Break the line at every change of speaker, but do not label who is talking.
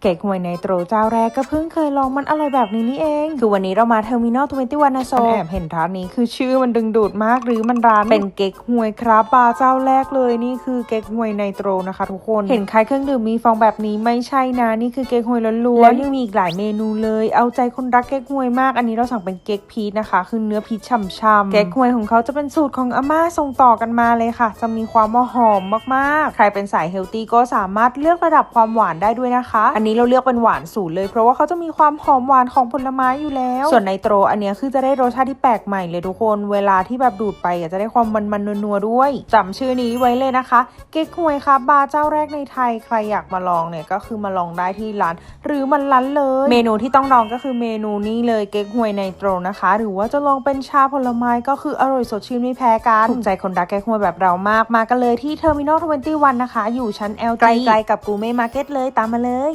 เก๊กฮวยไนโตรเจ้าแรกก็เพิ่งเคยลองมันอร่อยแบบนี้นี่เอง คือวันนี้เรามาเทอร์มินอลทเวนตี้วันนะโซแอบเห็นร้านนี้คือชื่อมันดึงดูดมากหรือมันร้านเป็นเก๊กฮวยครับบาร์เจ้าแรกเลยนี่คือเก๊กฮวยไนโตรนะคะทุกคนเห็นขายเครื่องดื่มมีฟองแบบนี้ไม่ใช่นะนี่คือเก๊กฮวยล้วนๆแล้วยังมีอีกหลายเมนูเลย เอาใจคนรักเก๊กฮวยมาก อันนี้เราสั่งเป็นเก๊กพีชนะคะ คือเนื้อพีชฉ่ำๆเก๊กฮวยของเขาจะเป็นสูตรของอาม่าส่งต่อกันมาเลยค่ะ จะมีความว่าหอมมากๆ ใครเป็นสายเฮลตี้ก็สามารถเลือกระดับความหวานได้ด้วยนะคะ อันนี้เราเลือกเป็นหวานสูตรเลย เพราะว่าเขาจะมีความหอมหวานของผลไม้อยู่แล้ว ส่วนไนโตรอันเนี้ยคือจะได้รสชาติที่แปลกใหม่เลยทุกคน เวลาที่แบบดูดไปอะจะได้ความมันๆนัวๆด้วยจำชื่อนี้ไว้เลยนะคะ เก๊กฮวยครับบาร์เจ้าแรกในไทยใครอยากมาลองเนี่ยก็คือมาลองได้ที่ร้าน หรือมันร้านเลย เมนูที่ต้องลองก็คือเมนูนี้เลยเก๊กฮวยไนโตรนะคะ หรือว่าจะลองเป็นชาผลไม้ก็คืออร่อยสดชื่นไม่แพ้กันถูกใจคนรักเก๊กฮวยแบบเรามากมากันเลยที่เทอร์มินอลทเวนตี้วันนะคะ อยู่ชั้น L ใกล้ๆกับกูเม่มาร์เก็ตเลยตามมาเลย